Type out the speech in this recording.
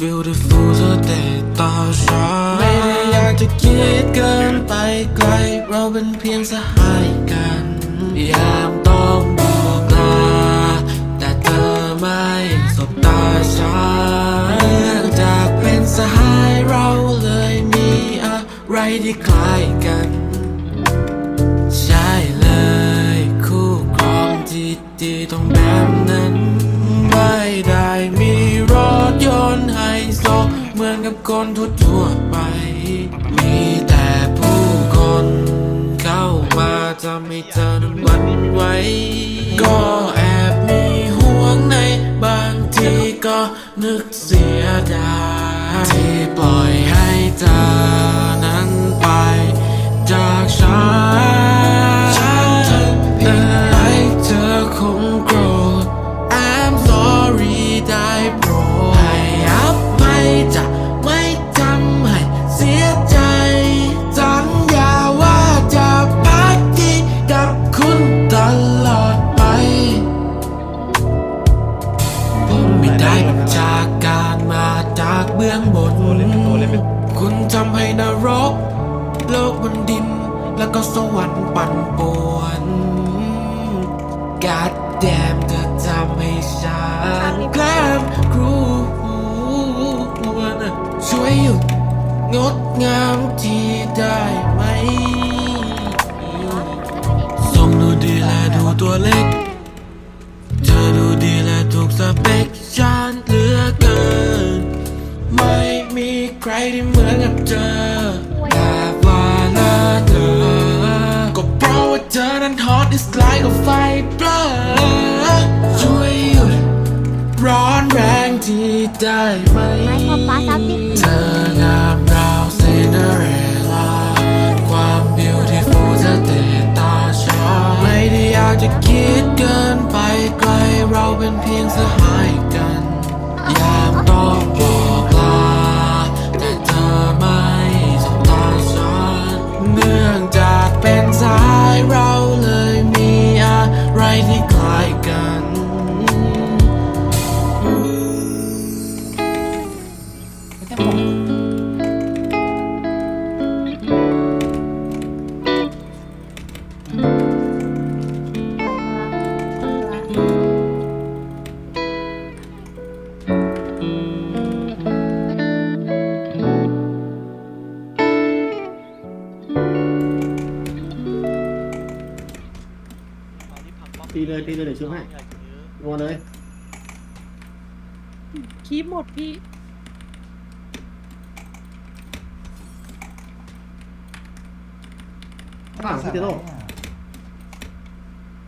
beautiful เธอเตะตาฉันไม่ได้อยากจะคิดเกินไปไกล เราเป็นเพียงสหายกันยามต้องบอกลาแต่เธอไม่สบตาฉันเนื่องจากเป็นสหายเราเลยมีอะไรที่คล้ายกัน กับคนทั่วๆไป มีแต่ผู้คนเข้ามาทำให้เธอนั้นหวันไหวก็แอบมีห่วงในบางทีก็นึกเสียดายที่ปล่อยให้เธอนั้นไปจากฉัน เบื้องบนคุณทำให้นรก โลกบนดิน แล้วก็สวรรค์ปั่นป่วนกาดแดมเธอทำให้ฉันกล้มครูนะช่วยหยุดงดงามที่ได้ไหมทรงดูดีและดูตัวเล็ก มีใครที่เหมือนกับเธอแต่ว่าละเธอ ก็เพราะว่าเธอนั้นฮอต is like a fire ช่วยหยุดร้อนแรงที่ได้ไหมเธองามราวซินเดอเรลาความ beautiful เธอเตะตาฉันไม่ได้อยากจะคิดเกินไปไกลเราเป็นเพียงสหายกันยา เป็ ตีเลยตีเลยเดี๋ยวช่วยให้งัวเลยคีบหมดพี่ ข้างหลังพี่เจโร่